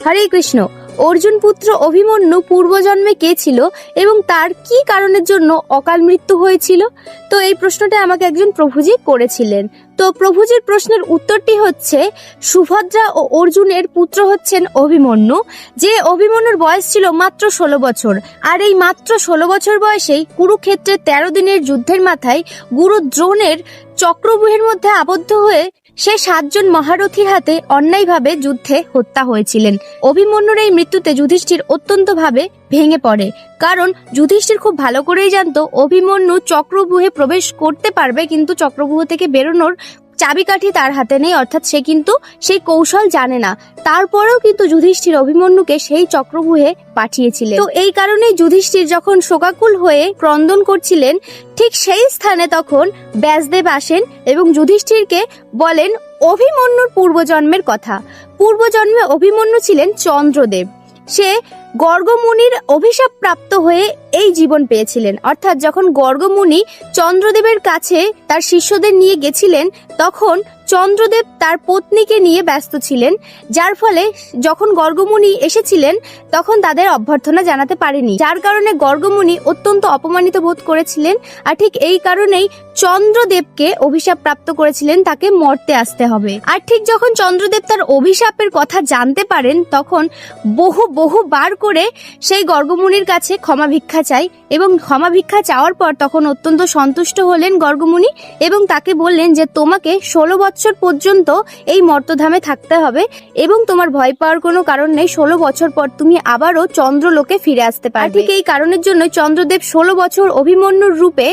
হরে কৃষ্ণ। অর্জুন পুত্র অভিমন্যু পূর্বজন্মে কে ছিল এবং তার কি কারণের জন্য অকাল মৃত্যু হয়েছিল? তো এই প্রশ্নটা আমাকে একজন প্রভুজি করেছিলেন। তো প্রভুজির প্রশ্নের উত্তরটি হচ্ছে, সুভদ্রা ও অর্জুনের পুত্র হচ্ছেন অভিমন্যু, যে অভিমন্যুর বয়স ছিল মাত্র ষোলো বছর। আর এই মাত্র ষোলো বছর বয়সেই কুরুক্ষেত্রের তেরো দিনের যুদ্ধের মাথায় গুরু দ্রোণের চক্রব্যূহের মধ্যে আবদ্ধ হয়ে সে সাতজন মহারথীর হাতে অন্যায়ভাবে যুদ্ধে হত্যা হয়েছিলেন। অভিমন্যুর এই মৃত্যুতে যুধিষ্ঠির অত্যন্তভাবে ভেঙে পড়ে। কারণ যুধিষ্ঠির খুব ভালো করেই জানতো, অভিমন্যু চক্রব্যূহে প্রবেশ করতে পারবে, কিন্তু চক্রব্যূহ থেকে বেরোনোর চাবিকাঠি তার হাতে নেই, অর্থাৎ সে কিন্তু সেই কৌশল জানে না। তারপরেও কিন্তু যুধিষ্ঠির অভিমন্যুকে সেই চক্রব্যূহে পাঠিয়েছিলেন। তো এই কারণে যুধিষ্ঠির যখন শোকাকুল হয়ে ক্রন্দন করছিলেন, ঠিক সেই স্থানে তখন ব্যাসদেব আসেন এবং যুধিষ্ঠিরকে বলেন, অভিমন্যুর পূর্বজন্মের কথা। পূর্বজন্মে অভিমন্যু ছিলেন চন্দ্রদেব। সে গর্গমুনির অভিশাপ প্রাপ্ত হয়ে এই জীবন পেয়েছিলেন। অর্থাৎ যখন গর্গমুনি চন্দ্রদেবের কাছে তার শিষ্যদের নিয়ে গেছিলেন, তখন চন্দ্রদেব তার পত্নীকে নিয়ে ব্যস্ত ছিলেন। যার ফলে যখন গর্গমুনি এসেছিলেন, তখন তাদের অভ্যর্থনা জানাতে পারেনি। যার কারণে গর্গমুনি অত্যন্ত অপমানিত বোধ করেছিলেন আর ঠিক এই কারণেই চন্দ্রদেবকে অভিশাপ প্রাপ্ত করেছিলেন তাকে মরতে আসতে হবে। আর ঠিক যখন চন্দ্রদেব তার অভিশাপের কথা জানতে পারেন, তখন বহু বহু বার করে সেই গর্গমুনির কাছে ক্ষমা ভিক্ষা চাই এবং ক্ষমা ভিক্ষা চাওয়ার পর তখন অত্যন্ত সন্তুষ্ট হলেন গর্গমুনি এবং তাকে বললেন যে তোমাকে ষোলো বছর পর্যন্ত এই মর্তধামে থাকতে হবে এবং তোমার ভয় পাওয়ার কোনো কারণ নেই। ষোলো বছর পর তুমি আবারও চন্দ্রলোকে ফিরে আসতে পারবে। ঠিক এই কারণের জন্য চন্দ্রদেব ষোলো বছর অভিমন্যুর রূপে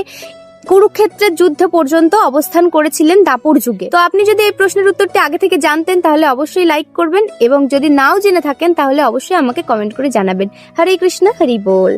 কুরুক্ষেত্রের যুদ্ধ পর্যন্ত অবস্থান করেছিলেন দাপুর যুগে। তো আপনি যদি এই প্রশ্নের উত্তরটি আগে থেকে জানতেন, তাহলে অবশ্যই লাইক করবেন এবং যদি নাও জেনে থাকেন, তাহলে অবশ্যই আমাকে কমেন্ট করে জানাবেন। হরে কৃষ্ণ, হরি বল।